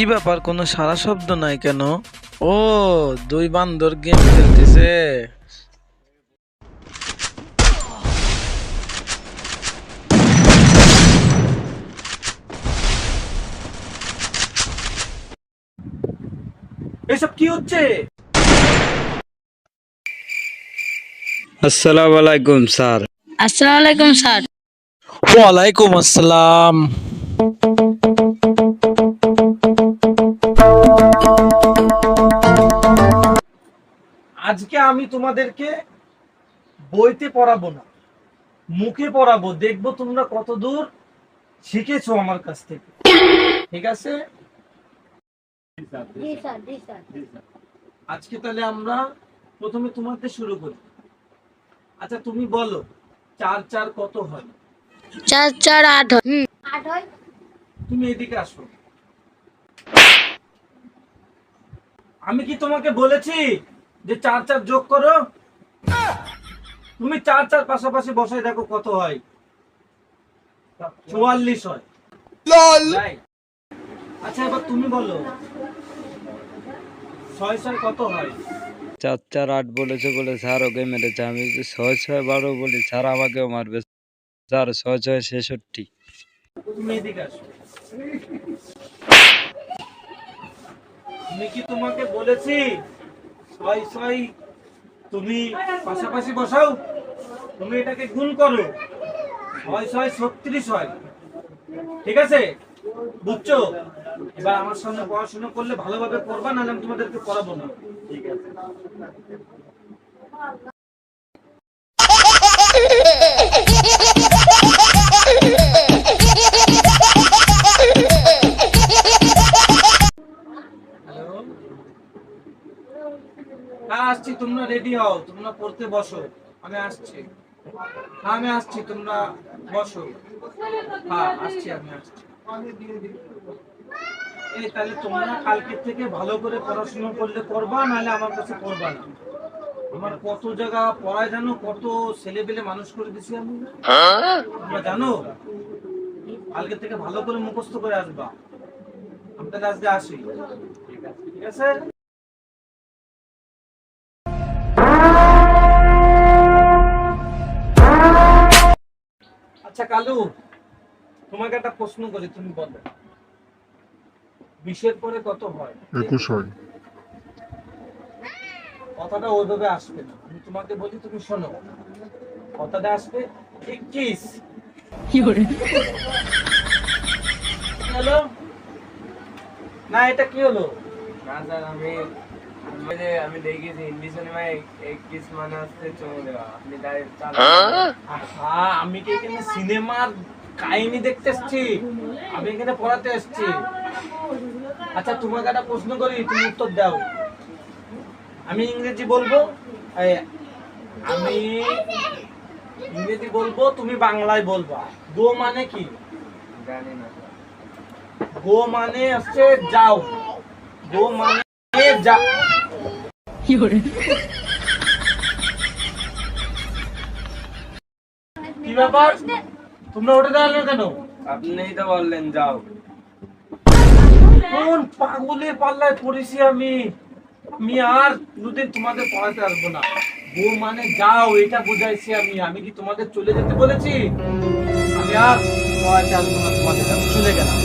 কি ব্যাপার? কোনো সারা শব্দ নাই কেন? ও দুই বান্দর গেম খেলতেছে। এসব কি হচ্ছে? আসসালামু আলাইকুম স্যার। আসসালামু আলাইকুম স্যার। ওয়ালাইকুম আসসালাম। আমি তোমাদেরকে বইতে পড়াবো না মুখে পড়াবো দেখব তোমরা কত দূর শিখেছো আমার কাছ থেকে। ঠিক আছে? আজকে তাহলে আমরা প্রথমে তোমাদের শুরু করি। আচ্ছা তুমি বলো চার চার কত হয়? চার চার আট হয়? তুমি এদিকে আসো। আমি কি তোমাকে বলেছি? যে চার চার যোগ করো তুমি চার চার পাশাপাশি বসাই দেখো কত হয়। চুয়াল্লিশ হয়। আচ্ছা এবার তুমি বলো ছয় ছয় কত হয়? চার চার আট বলেছে বলে স্যার ওকে মেরেছে। আমি যদি ছয় ছয় বারো বলি স্যার আমাকেও মারবে। স্যার ছয় ছয় ছেষট্টি। তুমি এদিকে আসো। আমি কি তোমাকে বলেছি ছয় ছয় তুমি পাশাপাশি বসাও, তুমি এটাকে গুণ করো। ছয় ছয় ছত্রিশ হয়। ঠিক আছে? বুঝছ? এবার আমার সামনে পড়াশোনা করলে ভালোভাবে পড়বা নাহলে আমি তোমাদেরকে পড়াবো না। ঠিক আছে? হ্যালো হ্যাঁ আসছি, তোমরা রেডি হও, তোমরা পড়তে বসো। আমি আসছি। হ্যাঁ আমি আসছি, তোমরা বসো। হ্যাঁ আসছি, আমি আসছি। এই, তাহলে তোমরা কালকে থেকে ভালো করে পড়াশোনা করলে করবা, নাহলে আমার কাছে করবা না। আমার কত জায়গা পড়ায় জানো, কত ছেলে পেলে মানুষ করে দিছি আমি। তোমরা জানো? কালকে থেকে ভালো করে মুখস্থ করে আসবা। আমি তাহলে আজকে আসি। ঠিক আছে? কালু তোমাকে একটা প্রশ্ন করি তুমি বলো। বিশের পরে কত হয়? একুশ হয়। কথাটা ওইভাবে আসবে না। আমি তোমাকে বলি তুমি শোনো। কথাটা আসবে একিশ হ্যালো? না এটা কি হলো? না স্যার আমি আমি দেখেছি হিন্দি সিনেমায় একিস চলে দেওয়া আপনি তাই আমি কি এখানে সিনেমার কাহিনী দেখতে এসেছি? আমি এখানে পড়াতে এসেছি। আচ্ছা তোমাকে একটা প্রশ্ন করি তুমি উত্তর দাও। আমি ইংরেজি বলব? আমি ইংরেজি বলব তুমি বাংলায় বলবা। গো মানে কি? জানি না। গো মানে হচ্ছে যাও। গো মানে যা কি ব্যাপার? তোমরা উঠে দাঁড়ালে কেন? আপনিই তো বললেন যাও। কোন পাগলের পাল্লায় পড়েছি আমি? আমি আর কোনোদিন তোমাদের পড়াতে আসব না। গো মানে যাও এটা বুঝাইছি আমি। আমি কি তোমাদের চলে যেতে বলেছি? আমি আর পড়াতে আসব না তোমাদের আমি চলে গেলাম।